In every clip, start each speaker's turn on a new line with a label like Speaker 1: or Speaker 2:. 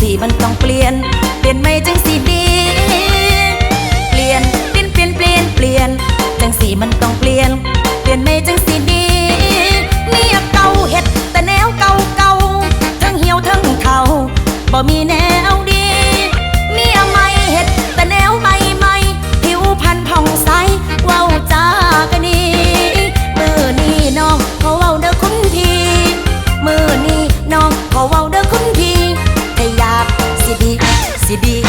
Speaker 1: สีมันต้องเปลี่ยน เปลี่ยนไม่จังสีดี เปลี่ยนเปลี่ยนเปลี่ยนเปลี่ยนเปลี่ยนจังสีมันต้องเปลี่ยน เปลี่ยนไม่จังสีดีเนี่ยเก่าเห็ดแต่แนวเก่าเก่าทั้งเหี่ยวทั้งเขาบ่มีแน тебе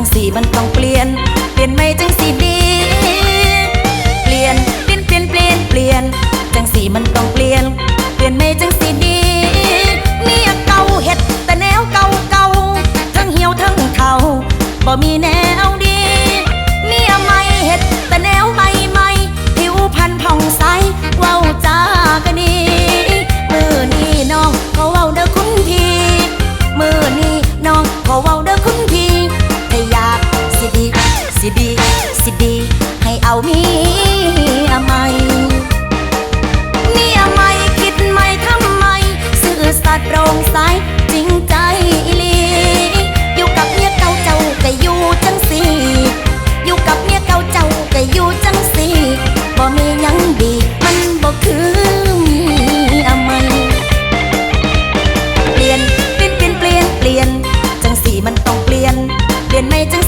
Speaker 1: จังสีมันต้องเปลี่ยน เปลี่ยนไม่จังสีดี เปลี่ยนเปลี่ยนเปลี่ยนเปลี่ยนเปลี่ยนจังสีมันต้องเปลี่ยน เปลี่ยนไม่จังสีดีเมียเก่าเห็ดแต่แนวเก่าเก่าทั้งเหี่ยวทั้งเทาบ่มีแน นไม่จอ